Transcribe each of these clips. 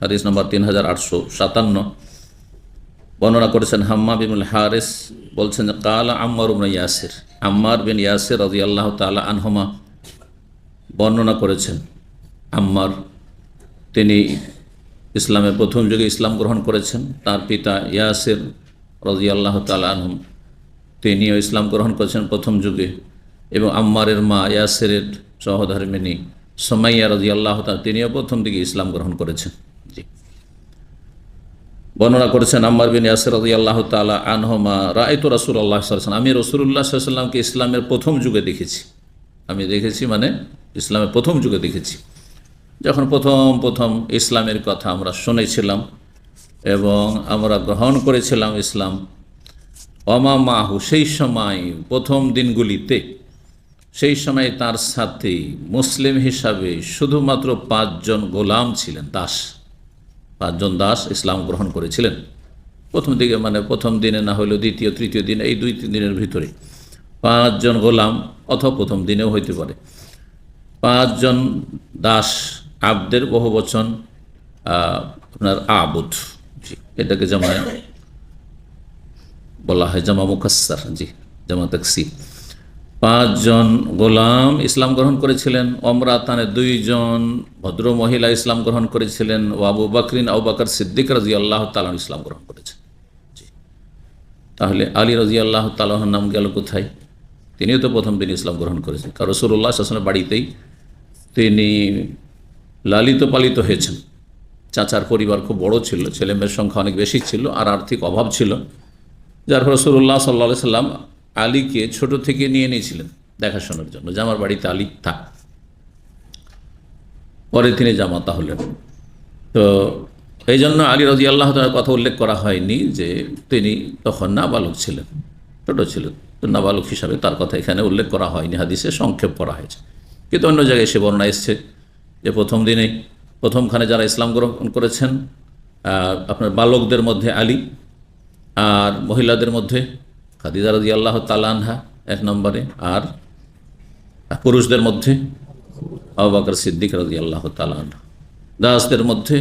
হাদিস নম্বর তিন হাজার আটশো সাতান্ন। বর্ণনা করেছেন হাম্মা বিমুল হারিস, বলছেন, কালা আম্মার উমরা ইয়াসির। আম্মার বিন ইয়াসির রাজি আল্লাহ তালা আনহমা বর্ণনা করেছেন, আম্মার, তিনি ইসলামের প্রথম যুগে ইসলাম গ্রহণ করেছেন, তার পিতা ইয়াসির রাজি আল্লাহ তালা আনহম, তিনিও ইসলাম গ্রহণ করেছেন প্রথম যুগে। এবং আম্মারের মা ইয়াসিরের সহধর্মিনী সোমাইয়া রাজি আল্লাহ তিনিও প্রথম দিকে ইসলাম গ্রহণ করেছেন। বর্ণনা করেছেন আম্মার বিন ইয়াসির রাজি আল্লাহ তালা আনহমা রায়ত রাসুল আল্লাহ সাল্লাম আমি রসুল্লাহ সাল্লামকে ইসলামের প্রথম যুগে দেখেছি। আমি দেখেছি মানে ইসলামের প্রথম যুগে দেখেছি। যখন প্রথম প্রথম ইসলামের কথা আমরা শুনেছিলাম এবং আমরা গ্রহণ করেছিলাম ইসলাম অমা মাহু? সেই সময়, প্রথম দিনগুলিতে, সেই সময় তার সাথে মুসলিম হিসাবে শুধুমাত্র পাঁচজন গোলাম ছিলেন, দাস। পাঁচজন দাস ইসলাম গ্রহণ করেছিলেন। প্রথম দিকে মানে প্রথম দিনে না হলেও দ্বিতীয়, তৃতীয় দিনে, এই দুই, তিন দিনের ভিতরে পাঁচজন গোলাম অথবা প্রথম দিনেও হইতে পারে। পাঁচজন দাস আবদের বহু বচন আপনার আবুদ, জি, এটাকে জামা বলা হয় জামা মুখাস্সার, জি, জামা তাকসি পাঁচজন গোলাম ইসলাম গ্রহণ করেছিলেন অমরাতানে দুইজন ভদ্র মহিলা ইসলাম গ্রহণ করেছিলেন, ও আবু বাকরিন, আবু বাকর সিদ্দিক রাজি আল্লাহ তালান ইসলাম গ্রহণ করেছেন। তাহলে আলী রাজি আল্লাহ তালাহর নাম গেল কোথায়? তিনিও তো প্রথম দিন ইসলাম গ্রহণ করেছেন। কারণ রসুল্লাহ শাসনের বাড়িতেই তিনি লালিত পালিত হয়েছেন। চাচার পরিবার খুব বড় ছিল ছেলে মেয়ের সংখ্যা অনেক বেশি ছিল, আর আর্থিক অভাব ছিল। যার ফলে রসুল্লাহ সাল্লা সাল্লাম আলীকে ছোট থেকে নিয়ে নিয়েছিলেন দেখাশোনার জন্য। যে আমার বাড়িতে আলী থাক। পরে তিনি জামাতা হলেন তো এই জন্য আলী রাজি আল্লাহ কথা উল্লেখ করা হয়নি যে তিনি তখন নাবালক ছিলেন, ছোট ছিলেন। তো নাবালক হিসাবে তার কথা এখানে উল্লেখ করা হয়নি, হাদিসে সংক্ষেপ করা হয়েছে। কিন্তু অন্য জায়গায় সে বর্ণনা এসছে যে প্রথম দিনে প্রথমখানে যারা ইসলাম গ্রহণ করেছেন আপনার বালকদের মধ্যে আলী আর মহিলাদের মধ্যে খাদিজা রাজি আল্লাহ তালানহা এক নম্বরে। আর পুরুষদের মধ্যে আবাকর সিদ্দিক রাজি আল্লাহ তালানহা দাসদের মধ্যে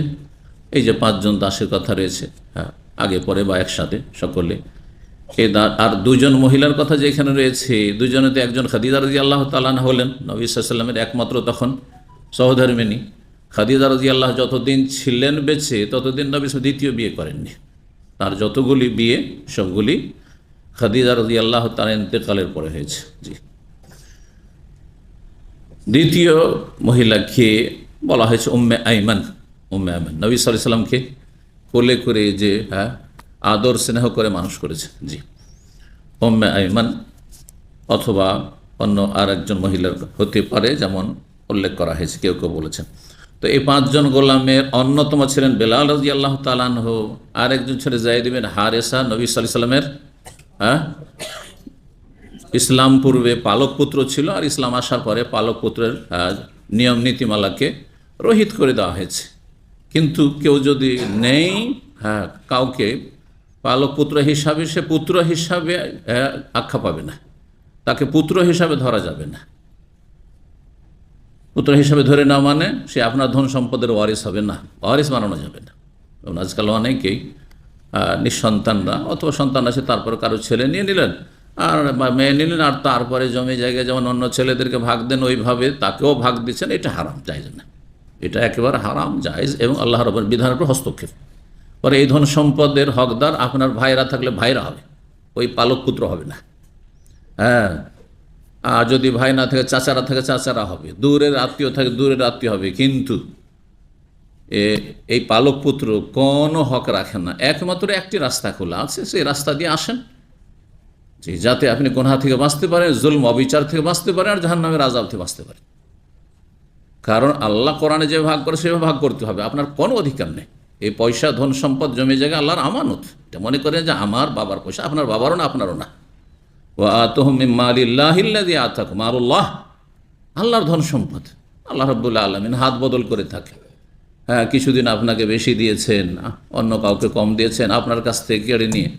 এই যে পাঁচজন দাসের কথা রয়েছে হ্যাঁ আগে, পরে বা একসাথে সকলে। এই আর দুজন মহিলার কথা যে এখানে রয়েছে দুজনেতে একজন খাদিজা রাজি আল্লাহ তালান হলেন, নবী একমাত্র তখন সহধর্মিনী। খাদিজা রাজি আল্লাহ যতদিন ছিলেন বেঁচে, ততদিন নবী দ্বিতীয় বিয়ে করেননি। তার যতগুলি বিয়ে, সবগুলি খাদিজা রাজি আল্লাহ তার ইন্তেকালের পরে হয়েছে, জি। দ্বিতীয় মহিলাকে বলা হয়েছে উম্মে আইমান উম্মে আইমান। নবী সাল্লাহ সাল্লামকে কোলে করে যে হ্যাঁ আদর স্নেহ করে মানুষ করেছে, জি। উম্মে আইমান অথবা অন্য আর একজন মহিলার হতে পারে যেমন উল্লেখ করা হয়েছে, কেউ কেউ বলেছেন। তো এই পাঁচজন গোলামের অন্যতম ছিলেন বেলাল রাজি আল্লাহ তালানহ আর একজন ছিলেন জাহিদিবেন হারেসা, নবী সাল্লাহ সাল্লামের হ্যাঁ? ইসলাম পূর্বে পালক পুত্র ছিল আর ইসলাম আসার পরে পালক পুত্রের নিয়ম নীতিমালাকে রহিত করে দেওয়া হয়েছে। কিন্তু কেউ যদি নেই হ্যাঁ কাউকে পালক পুত্র হিসাবে, সে পুত্র হিসাবে আখ্যা পাবে না। তাকে পুত্র হিসাবে ধরা যাবে না। পুত্র হিসাবে ধরে না মানে সে আপনার ধন সম্পদের ওয়ারিস হবে না। ওয়ারিস বানানো যাবে না। আজকাল অনেকেই নিঃসন্তানরা, অথবা সন্তান আছে, তারপর কারও ছেলে নিয়ে নিলেন। আর মেয়ে নিলেন, আর তারপরে জমি জায়গায় যেমন অন্য ছেলেদেরকে ভাগ দেন, ওইভাবে তাকেও ভাগ দিচ্ছেন। এটা হারাম, জায়জ না। এটা একেবারে হারাম, জায়জ, এবং আল্লাহ রবের বিধানের উপর হস্তক্ষেপ। পরে এই ধন সম্পদের হকদার আপনার ভাইরা থাকলে ভাইরা হবে, ওই পালক পুত্র হবে না। হ্যাঁ আর যদি ভাই না থাকে, চাচারা থাকে, চাচারা হবে। দূরের আত্মীয় থাকে, দূরের আত্মীয় হবে। কিন্তু এই পালক পুত্র কোনো হক রাখেন না। একমাত্র একটি রাস্তা খোলা আছে, সেই রাস্তা দিয়ে আসেন। যে যাতে আপনি কোনহা থেকে বাঁচতে পারেন, জুলম, অবিচার থেকে বাঁচতে পারেন, আর জাহান নামের আজাব থেকে বাঁচতে পারেন। কারণ আল্লাহ কোরআনে যে ভাগ করে, সেভাবে ভাগ করতে হবে। আপনার কোনো অধিকার নেই। এই পয়সা, ধন, সম্পদ জমি জায়গা আল্লাহর আমানত। এটা মনে করেন যে আমার বাবার পয়সা, আপনার বাবারও না, আপনারও না। ও আতহমিল্লাহিল্লাদি আতাক মারুল্লাহ আল্লাহর ধন সম্পদ। আল্লাহ রব্বুল্লাহ আলমিন হাত বদল করে থাকে। কিছুদিন আপনাকে বেশি দিয়েছেন, অন্য কাউকে কম দিয়েছেন, আপনার কাছ থেকে কেড়ে নিয়ে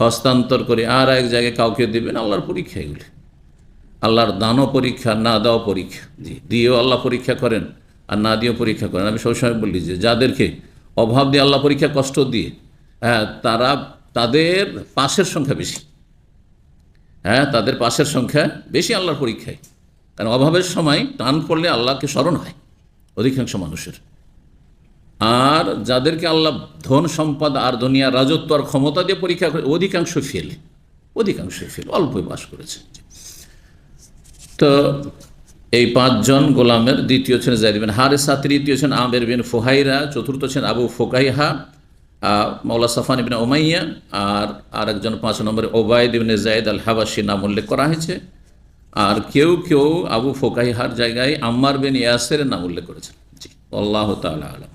হস্তান্তর করে আর এক জায়গায় কাউকে দেবেন, আল্লাহর পরীক্ষা এগুলি। আল্লাহর দানও পরীক্ষা, না দেওয়া পরীক্ষা। জি, দিয়েও আল্লাহ পরীক্ষা করেন, আর না দিয়েও পরীক্ষা করেন। আমি সবসময় বলি যে, যাদেরকে অভাব দিয়ে আল্লাহ পরীক্ষা কষ্ট দিয়ে হ্যাঁ তারা তাদের পাশের সংখ্যা বেশি। হ্যাঁ তাদের পাশের সংখ্যা বেশি আল্লাহর পরীক্ষায়। কারণ অভাবের সময় টান পড়লে আল্লাহকে স্মরণ হয়, অধিকাংশ মানুষের। আর যাদেরকে আল্লাহ ধন সম্পদ আর দুনিয়া রাজত্ব আর ক্ষমতা দিয়ে পরীক্ষা করে, অধিকাংশ ফেল। অধিকাংশ ফেল, অল্পই বাস করেছে। তো এই পাঁচজন গোলামের, দ্বিতীয় ছিলেন জাইদ বিন হারেসা, তৃতীয় ছিলেন আমের বিন ফোহাইরা, চতুর্থ ছিলেন আবু ফোকাইহা মৌলা সাফান ইবিন ওমাইয়া আর আরেকজন পাঁচ নম্বরে ওবায়দ ইবিন জায়দ আল হাবাসি নাম উল্লেখ করা হয়েছে। আর কেউ কেউ আবু ফোকাইহার জায়গায় আম্মার বিন ইয়াসের নাম উল্লেখ করেছেন। জি, আল্লাহ তাআলা আলম।